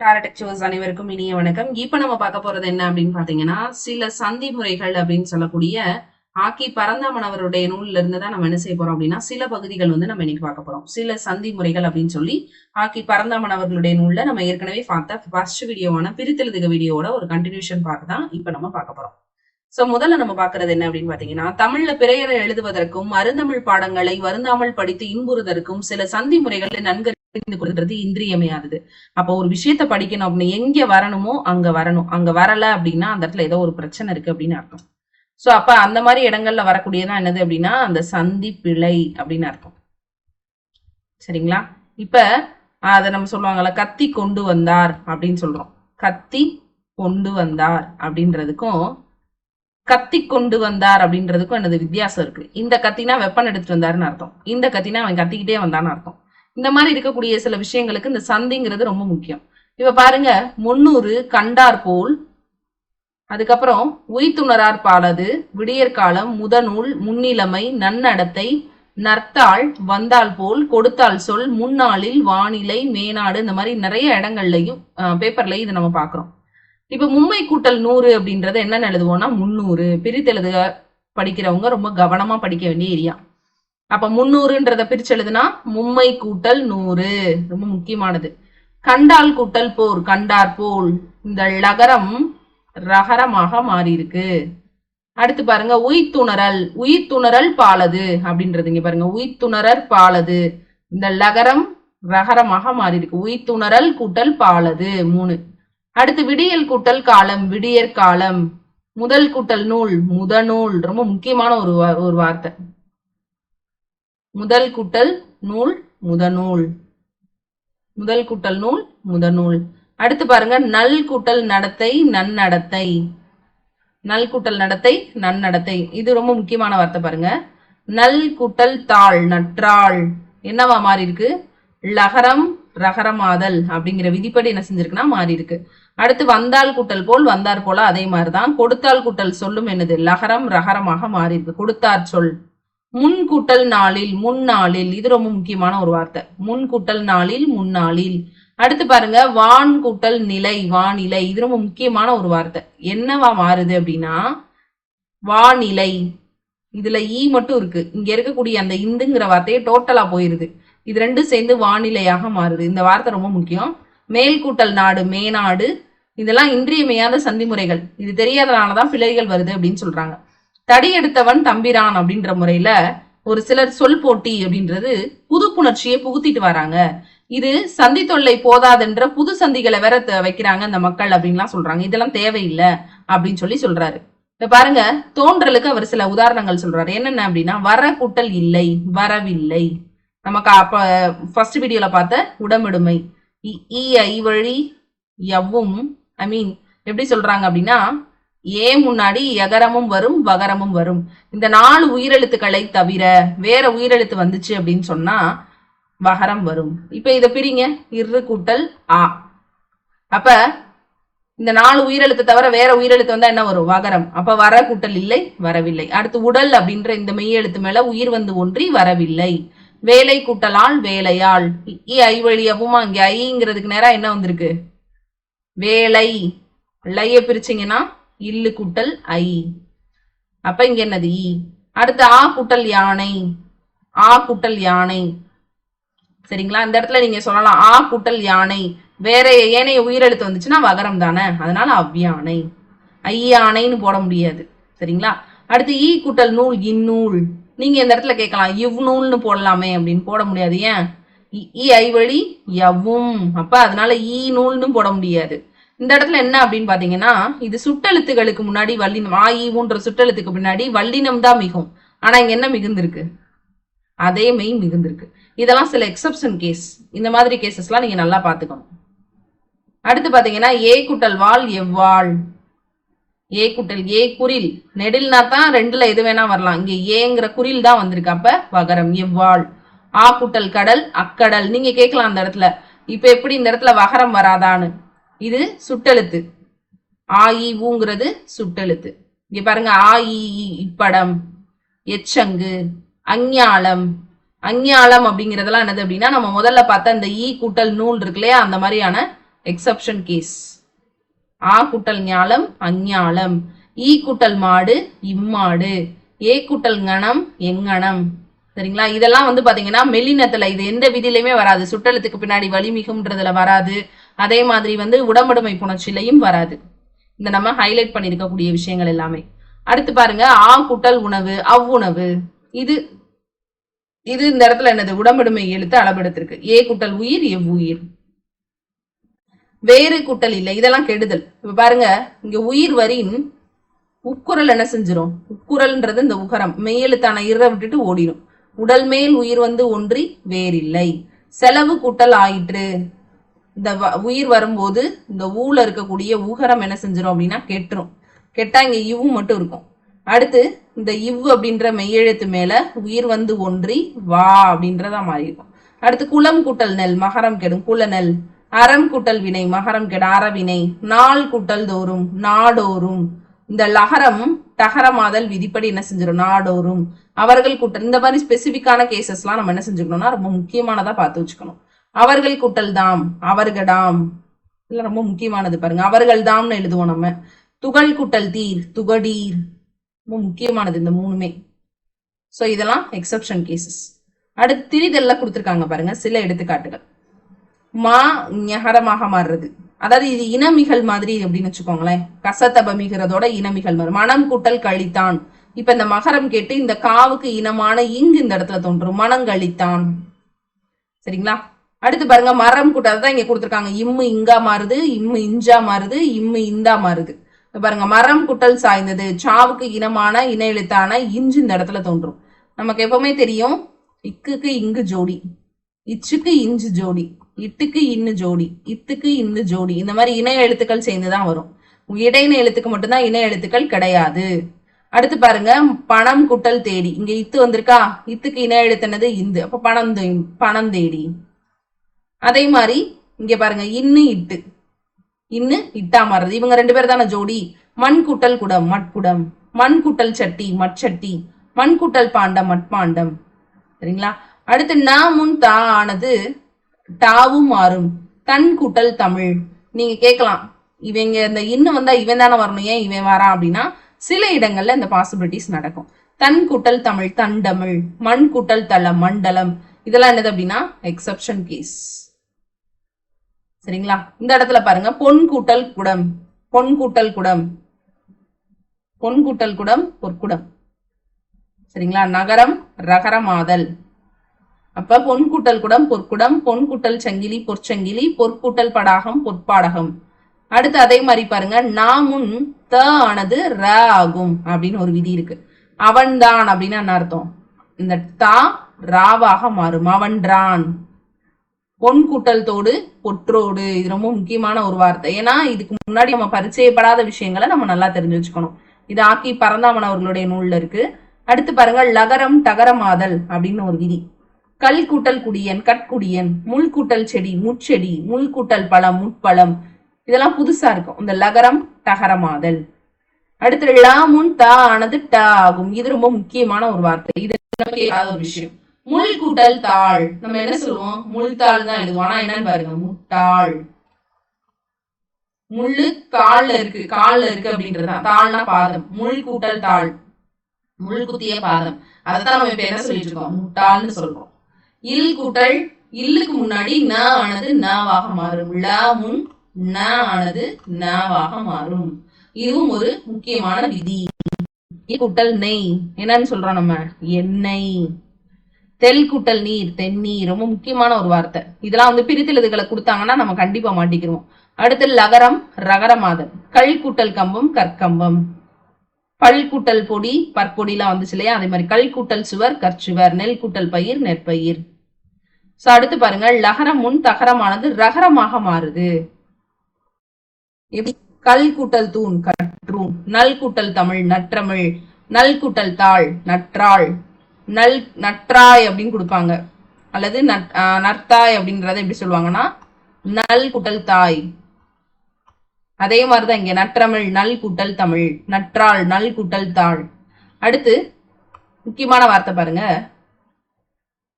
டாரடெக்சர்ஸ் அனைவருக்கும் இனிய வணக்கம். இப்ப நம்ம பார்க்க போறது என்ன அப்படின்னு பாத்தீங்கன்னா சில சந்தி முறைகள் அப்படின்னு சொல்லக்கூடிய ஆக்கி பரந்தாமனவருடைய நூல்ல இருந்து தான் நம்ம என்ன செய்ய போறோம் அப்படின்னா சில பகுதிகள் வந்து நம்ம இன்னைக்கு பார்க்க போறோம். சில சந்தி முறைகள் அப்படின்னு சொல்லி ஆக்கி பரந்தாமன் அவர்களுடைய நூல்ல நம்ம ஏற்கனவே பார்த்த ஃபர்ஸ்ட் வீடியோவான பிரித்தெழுதுக வீடியோவோட ஒரு கண்டினியூஷன் பார்க்க தான் இப்ப நம்ம பார்க்க போறோம். சோ முதல்ல நம்ம பாக்குறது என்ன அப்படின்னு பாத்தீங்கன்னா தமிழ்ல பிறையரை எழுதுவதற்கும் அருந்தமிழ் பாடங்களை வருந்தாமல் படித்து இன்புறுவதற்கும் சில சந்தி முறைகளை நன்கு புரிந்து கொடுக்கறது இன்றியமையாதது. அப்போ ஒரு விஷயத்த படிக்கணும் அப்படின்னு எங்க வரணுமோ அங்க வரணும். அங்க வரல அப்படின்னா அந்த இடத்துல ஏதோ ஒரு பிரச்சனை இருக்கு அப்படின்னு அர்த்தம். சோ அப்ப அந்த மாதிரி இடங்கள்ல வரக்கூடியதான் என்னது அப்படின்னா அந்த சந்தி பிழை அப்படின்னு அர்த்தம். சரிங்களா? இப்ப அதை நம்ம சொல்லுவாங்கல்ல கத்தி கொண்டு வந்தார் அப்படின்னு சொல்றோம். கத்தி கொண்டு வந்தார் அப்படின்றதுக்கும் கத்தி கொண்டு வந்தார் அப்படின்றதுக்கும் என்னது வித்தியாசம் இருக்கு. இந்த கத்தினா வெப்பன் எடுத்துட்டு வந்தாருன்னு அர்த்தம். இந்த கத்தினா அவன் கத்திக்கிட்டே வந்தான்னு அர்த்தம். இந்த மாதிரி இருக்கக்கூடிய சில விஷயங்களுக்கு இந்த சந்திங்கிறது ரொம்ப முக்கியம். இப்ப பாருங்க முன்னூறு கண்டார் போல் அதுக்கப்புறம் உய்த்துணரார் பாலது விடியற்காலம் முதநூல் முன்னிலைமை நன்னடத்தை நர்த்தாள் வந்தாள் போல் கொடுத்தால் சொல் முன்னாளில் வானிலை மேனாடு இந்த மாதிரி நிறைய இடங்கள்லையும் பேப்பர்லயும் இதை நம்ம பாக்குறோம் இப்ப மும்மை கூட்டல் நூறு அப்படின்றத என்னென்ன எழுதுவோம்னா முன்னூறு. பிரித்தெழுதுக படிக்கிறவங்க ரொம்ப கவனமா படிக்க வேண்டிய ஏரியா. அப்ப முன்னூறுன்றத பிரிச்சு எழுதுனா மும்மை கூட்டல் நூறு. ரொம்ப முக்கியமானது. கண்டால் கூட்டல் போர் கண்டார் போல். இந்த லகரம் ரகரமாக மாறி இருக்கு அடுத்து பாருங்க உயிர்த்துணரல் உயிர்த்துணரல் பாலது அப்படின்றது இங்க பாருங்க. உயிர்த்துணரல் பாலது. இந்த லகரம் ரகரமாக மாறி இருக்கு உயிர்த்துணரல் கூட்டல் பாலது மூணு. அடுத்து விடியல் கூட்டல் காலம் விடியற் காலம். முதல் கூட்டல் நூல் முதநூல். ரொம்ப முக்கியமான ஒரு ஒரு வார்த்தை. முதல் கூட்டல் நூல் முதநூல். முதல் கூட்டல் நூல் முதநூல். அடுத்து பாருங்க நல் கூட்டல் நடத்தை நன்னடத்தை. நல் கூட்டல் நடத்தை நன்னடத்தை. இது ரொம்ப முக்கியமான வார்த்தை பாருங்க. நல் கூட்டல் தாள் நற்றாள். என்னவா மாறி இருக்கு? லகரம் ரகரமாதல் அப்படிங்கிற விதிப்படி என்ன செஞ்சிருக்குன்னா மாறி இருக்கு. அடுத்து வந்தால் கூட்டல் போல் வந்தார் போல அதே மாதிரிதான் கொடுத்தால் கூட்டல் சொல்லும் என்னது? லகரம் ரகரமாக மாறி இருக்கு. கொடுத்தார் சொல். முன்கூட்டல் நாளில் முன்னாளில். இது ரொம்ப முக்கியமான ஒரு வார்த்தை. முன்கூட்டல் நாளில் முன்னாளில். அடுத்து பாருங்க வான் கூட்டல் நிலை வானிலை. இது ரொம்ப முக்கியமான ஒரு வார்த்தை. என்னவா மாறுது அப்படின்னா வானிலை. இதுல ஈ மட்டும் இருக்கு. இங்க இருக்கக்கூடிய அந்த இந்துங்கிற வார்த்தையே டோட்டலா போயிருது. இது ரெண்டும் சேர்ந்து வானிலையாக மாறுது. இந்த வார்த்தை ரொம்ப முக்கியம். மேல் கூட்டல் நாடு மேநாடு. இதெல்லாம் இன்றியமையாத சந்திமுறைகள். இது தெரியாதனாலதான் பிழைகள் வருது அப்படின்னு சொல்றாங்க. தடி எடுத்தவன் தம்பிரான் அப்படின்ற முறையில ஒரு சிலர் சொல் போட்டி அப்படின்றது புது புணர்ச்சியை புகுத்திட்டு வராங்க. இது சந்தி தொல்லை போதாதுன்ற புது சந்திகளை வேற வைக்கிறாங்க இந்த மக்கள் அப்படின்லாம் சொல்றாங்க. இதெல்லாம் தேவையில்லை அப்படின்னு சொல்லி சொல்றாரு. இப்ப பாருங்க தோன்றலுக்கு அவர் சில உதாரணங்கள் சொல்றாரு. என்னென்ன அப்படின்னா வர கூட்டல் இல்லை வரவில்லை. நமக்கு அப்ப ஃபர்ஸ்ட் வீடியோல பார்த்த உடம்பிடுமை. ஈ ஐ வழி எவ்வும் ஐ மீன் எப்படி சொல்றாங்க அப்படின்னா ஏ முன்னாடி எகரமும் வரும் வகரமும் வரும். இந்த நாலு உயிரெழுத்துக்களை தவிர வேற உயிரெழுத்து வந்துச்சு அப்படின்னு சொன்னா வகரம் வரும். இப்ப இதை பிரிங்க. இரு கூட்டல் ஆ. அப்ப இந்த நாலு உயிரெழுத்து தவிர வேற உயிரெழுத்து வந்தா என்ன வரும்? வகரம். அப்ப வர கூட்டல் இல்லை வரவில்லை. அடுத்து உடல் அப்படின்ற இந்த மெய்யெழுத்து மேல உயிர் வந்து ஒன்றி வரவில்லை. வேலை கூட்டலால் வேலையால். இ ஐ வழியவும் இங்க ஐங்கிறதுக்கு நேரம் என்ன வந்திருக்கு? வேலை. லைய பிரிச்சிங்கன்னா இல்லு கூட்டல் ஐ. அப்ப இங்க என்னது ஈ அடுத்து ஆ கூட்டல் யானை. ஆ கூட்டல் யானை. சரிங்களா? இந்த இடத்துல நீங்க சொல்லலாம். ஆ கூட்டல் யானை. வேற ஏனைய உயிரெழுத்து வந்துச்சுன்னா வகரம் தானே? அதனால அவ்யானை. ஐயானைன்னு போட முடியாது. சரிங்களா? அடுத்து ஈ கூட்டல் நூல் இந்நூல். நீங்க இந்த இடத்துல கேட்கலாம். இவ் நூல்னு போடலாமே அப்படின்னு போட முடியாது. ஏன்? ஈ ஐ வழி எவ்வும் அப்ப அதனால ஈ நூல்னு போட முடியாது. இந்த இடத்துல என்ன அப்படின்னு பாத்தீங்கன்னா இது சுட்டெழுத்துகளுக்கு முன்னாடி வல்லினம் ஆ ஈவுன்ற சுட்டெழுத்துக்கு முன்னாடி வல்லினம் தான் மிகும். ஆனா இங்க என்ன மிகுந்திருக்கு? அதே மெய் மிகுந்திருக்கு. இதெல்லாம் சில எக்ஸப்ஷன் கேஸ் இந்த மாதிரி கேசஸ்லாம் நீங்க நல்லா பாத்துக்கணும். அடுத்து பாத்தீங்கன்னா ஏ குட்டல் வால் எவ்வாள்? ஏ குட்டல் ஏ குரில். நெடில்னா தான் ரெண்டுல எது வேணா வரலாம். இங்க ஏங்கிற குரில் தான் வந்திருக்கு. அப்ப வகரம் எவ்வாள்? ஆ குட்டல் கடல் அக்கடல். நீங்க கேட்கலாம் அந்த இடத்துல. இப்ப எப்படி இந்த இடத்துல வகரம் வராதான்னு. இது சுட்டெழுத்து. ஆஇ ஊங்கிறது சுட்டெழுத்து. இங்க பாருங்க ஆ இப்படம் எச்சங்கு அஞ்ஞாலம். அஞ்ஞாலம் அப்படிங்கறதெல்லாம் என்னது அப்படின்னா நம்ம முதல்ல பார்த்த இந்த ஈ கூட்டல் நூல் இருக்கு இல்லையா அந்த மாதிரியான எக்ஸப்ஷன் கேஸ் ஆ கூட்டல் ஞாலம் அஞ்ஞாலம். ஈ கூட்டல் மாடு இம்மாடு. ஏ கூட்டல் கணம் எங்கணம். சரிங்களா? இதெல்லாம் வந்து பாத்தீங்கன்னா மெல்லினத்துல இது எந்த விதியிலுமே வராது. சுட்டெழுத்துக்கு பின்னாடி வலிமிகும்ன்றதுல வராது. அதே மாதிரி வந்து உடம்படுமை புணர்ச்சியிலையும் வராது. இந்த நம்ம ஹைலைட் பண்ணியிருக்கக்கூடிய விஷயங்கள் எல்லாமே. அடுத்து பாருங்க ஆ குட்டல் உணவு அவ்வுணவு. இது இது இந்த இடத்துல என்னது? உடம்படுமை எழுத்து அளபெடுத்திருக்கு ஏ குட்டல் உயிர் எவ்வுயிர் வேறு குட்டல் இல்லை. இதெல்லாம் கெடுதல். இப்ப பாருங்க இங்க உயிர் வரின் உக்குரல் என்ன செஞ்சிடும் உக்குரல்ன்றது இந்த உகரம். மெய்யெழுத்தான இற விட்டுட்டு ஓடிடும் உடல் மேல் உயிர் வந்து ஒன்றி வேறில்லை. செலவு கூட்டல் ஆயிற்று. இந்த வ- உயிர் வரும்போது இந்த ஊல இருக்கக்கூடிய உகரம் என்ன செஞ்சிடும் அப்படின்னா கெட்டுரும். கெட்டா இங்க இவ்வு மட்டும் இருக்கும். அடுத்து இந்த இவ் அப்படின்ற மெய்யெழுத்து மேல உயிர் வந்து ஒன்றி வா அப்படின்றதா மாறி இருக்கும் அடுத்து குளம் கூட்டல் நெல் மகரம் கெடும். குல நெல் அறம் கூட்டல் வினை மகரம் கெட அறவினை நாள் கூட்டல் தோறும் நாடோறும். இந்த லகரம் தகரமாதல் விதிப்படி என்ன செஞ்சிடும் நாடோறும். அவர்கள் கூட்டல் இந்த மாதிரி ஸ்பெசிபிக்கான கேசஸ்லாம் நம்ம என்ன செஞ்சுக்கணும்னா ரொம்ப முக்கியமானதா பார்த்து வச்சுக்கணும். அவர்கள் குட்டல்தாம் அவர்கடாம். இதெல்லாம் ரொம்ப முக்கியமானது பாருங்க. அவர்கள் தாம்னு எழுதுவோம் நம்ம. துகள் குட்டல் தீர் துகடீர். ரொம்ப முக்கியமானது இந்த மூணுமே. சோ இதெல்லாம் எக்ஸப்ஷன் கேசஸ் அடுத்து திரிதெல்லாம் கொடுத்துருக்காங்க பாருங்க சில எடுத்துக்காட்டுகள். மா ஞகரமாக மாறுறது. அதாவது இது இனமிகள் மாதிரி அப்படின்னு வச்சுக்கோங்களேன். கசத்தபமிகிறதோட இனமிகள் மாதிரி மனம் கூட்டல் கழித்தான். இப்ப இந்த மகரம் கேட்டு இந்த காவுக்கு இனமான இங்கு இந்த இடத்துல தோன்றும். மனம் கழித்தான் சரிங்களா? அடுத்து பாருங்க மரம் கூட்டல் தான் இங்க கொடுத்துருக்காங்க. இம்மு இங்கா மாறுது இம்மு இஞ்சா மாறுது இம்மு இந்தா மாறுது. பாருங்க மரம் குட்டல் சாய்ந்தது சாவுக்கு இனமான இன எழுத்தான இஞ்சு இந்த இடத்துல தோன்றும். நமக்கு எப்பவுமே தெரியும் இக்குக்கு இங்கு ஜோடி இச்சுக்கு இஞ்சு ஜோடி இட்டுக்கு இன்னு ஜோடி இத்துக்கு இன்னு ஜோடி இந்த மாதிரி இணை எழுத்துக்கள் சேர்ந்துதான் வரும். இடையின எழுத்துக்கு மட்டும்தான் இணை எழுத்துக்கள் கிடையாது. அடுத்து பாருங்க பணம் குட்டல் தேடி இங்க இத்து வந்திருக்கா? இத்துக்கு இணை எழுத்துனது இந்து. அப்ப பணம் தே- பணம் தேடி. அதே மாதிரி இங்க பாருங்க இன்னு இட்டு. இன்னு இட்டா மாறுறது. இவங்க ரெண்டு பேர் தானே ஜோடி? மண் குட்டல் குடம் மட்குடம். மண்குட்டல் சட்டி மட்சட்டி. மண்குட்டல் பாண்டம் மட்பாண்டம். சரிங்களா? அடுத்து நா முன் தா ஆனது டாவும் மாறும். தன் குட்டல் தமிழ். நீங்க கேட்கலாம் இவங்க இந்த இன்னு வந்தா இவன் தானே வரணும். ஏன் இவன் வரான் அப்படின்னா சில இடங்கள்ல இந்த பாசிபிலிட்டிஸ் நடக்கும். தன் குட்டல் தமிழ் தண்டமிழ். மண் குட்டல் தளம் மண்டலம். இதெல்லாம் என்னது அப்படின்னா எக்ஸப்ஷன் கேஸ் சரிங்களா? இந்த இடத்துல பாருங்க பொன் கூட்டல் குடம். பொன் கூட்டல் குடம். பொன் கூட்டல் குடம் பொற்குடம். சரிங்களா? நகரம் ரகரமாதல். அப்ப பொன் கூட்டல் குடம் பொற்குடம். பொன் கூட்டல் சங்கிலி பொற்சங்கிலி. பொற்கூட்டல் படாகம் பொற்பாடகம். அடுத்து அதே மாதிரி பாருங்க நாமுன் த ஆனது ர ஆகும் அப்படின்னு ஒரு விதி இருக்கு. அவன்தான் அப்படின்னு என்ன அர்த்தம்? இந்த தா ராவாக மாறும். அவன்றான். பொன் கூட்டல்தோடு பொற்றோடு. இது ரொம்ப முக்கியமான ஒரு வார்த்தை. ஏன்னா இதுக்கு முன்னாடி நம்ம பரிச்சயப்படாத விஷயங்களை நம்ம நல்லா தெரிஞ்சு வச்சுக்கணும் இது ஆக்கி பரந்தாமன் அவர்களுடைய நூல்ல இருக்கு. அடுத்து பாருங்க லகரம் தகரமாதல் அப்படின்னு ஒரு விதி. கல் கூட்டல் குடியன் கட்குடியன் முள் கூட்டல் செடி முட்செடி முள் கூட்டல் பழம் முட்பழம். இதெல்லாம் புதுசா இருக்கும். இந்த லகரம் டகரமாதல். அடுத்து லா முன் தா ஆனது ட ஆகும். இது ரொம்ப முக்கியமான ஒரு வார்த்தை. இது ஒரு விஷயம். முள் கூட்டல் தாள். நம்ம என்ன சொல்லுவோம்? முள்தாள் தான் எழுதுவோம் ஆனா என்னன்னு பாருங்க. முட்டாள். முள்ளு கால்ல இருக்கு. கால்ல இருக்கு அப்படின்றதுதான். தாள்னா பாதம். முள் கூட்டல் தாள். முள் குத்திய பாதம். அதைத்தான் நம்ம இப்ப என்ன சொல்லிட்டு இருக்கோம்? முட்டாள்னு சொல்றோம். இல் கூட்டல் இல்லுக்கு முன்னாடி ந ஆனது நவாக மாறும். ல முன் ந ஆனது நவாக மாறும். இதுவும் ஒரு முக்கியமான விதி. கூட்டல் நெய். என்னன்னு சொல்றோம் நம்ம? எண்ணெய். தெல் கூட்டல் நீர் தென்னீர் ரொம்ப முக்கியமான ஒரு வார்த்தை. இதெல்லாம் வந்து பிரித்தெழுதுகளை கொடுத்தாங்கன்னா நம்ம கண்டிப்பா மாட்டிக்கிறோம் அடுத்து லகரம் ரகரமாதல். கல் கூட்டல் கம்பம் கற்கம்பம். பல் கூட்டல் பொடி பற்பொடிலாம் வந்துச்சு இல்லையா? அதே மாதிரி கல் கூட்டல் சுவர் கற்சுவர் நெல் கூட்டல் பயிர் நெற்பயிர். சோ அடுத்து பாருங்க லகரம் முன் தகரமானது ரகரமாக மாறுது. எப்படி? கல் கூட்டல் தூண் கற்றூண் நல் கூட்டல் தமிழ் நற்றமிழ் நல் கூட்டல் தாள் நற்றாள். நல் நற்றாய் அப்படின்னு கொடுப்பாங்க. அல்லது நட்- நற்தாய் அப்படின்றத எப்படி சொல்லுவாங்கன்னா நல் குட்டல் தாய். அதே மாதிரிதான் இங்க நற்றமிழ் நல் குட்டல் தமிழ் நற்றாள் நல் குட்டல் தாள் அடுத்து முக்கியமான வார்த்தை பாருங்க.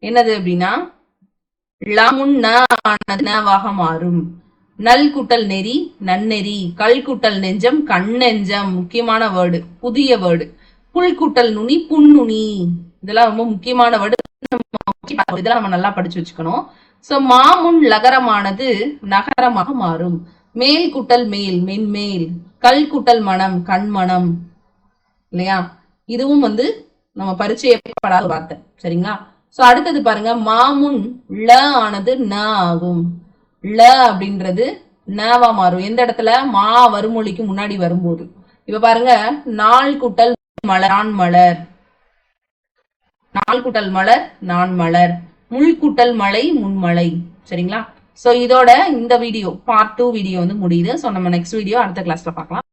என்னது அப்படின்னா லமுன் ந ஆனது மாறும். நல் குட்டல் நெறி நன்னெறி. கல் குட்டல் நெஞ்சம் கண்ணெஞ்சம் முக்கியமான வேர்டு புதிய வேர்டு. புல் குட்டல் நுனி புன்னுனி இதெல்லாம் ரொம்ப முக்கியமான வேர்டு இதெல்லாம் நம்ம நல்லா படிச்சு வச்சுக்கணும். சோ மாமுன் லகரமானது நகரமாக மாறும். மேல் கூட்டல் மேல் மென்மேல் கல் கூட்டல் மனம் கண்மணம் இல்லையா? இதுவும் வந்து நம்ம பரிச்சயப்படாத வார்த்தை. சரிங்களா? சோ அடுத்தது பாருங்க. மாமுன் ல ஆனது ந ஆகும் ல அப்படின்றது நவா மாறும். எந்த இடத்துல? மா வருமொழிக்கு முன்னாடி வரும்போது. இப்ப பாருங்க. நாள் கூட்டல் மலர் மலர். நாள் கூட்டல் மலர் நான் மலர். முள்கூட்டல் மலை முன்மலை சரிங்களா? சோ இதோட இந்த வீடியோ பார்ட் டூ வீடியோ வந்து முடியுது. சோ நம்ம நெக்ஸ்ட் வீடியோ அடுத்த கிளாஸ்ல பார்க்கலாம்.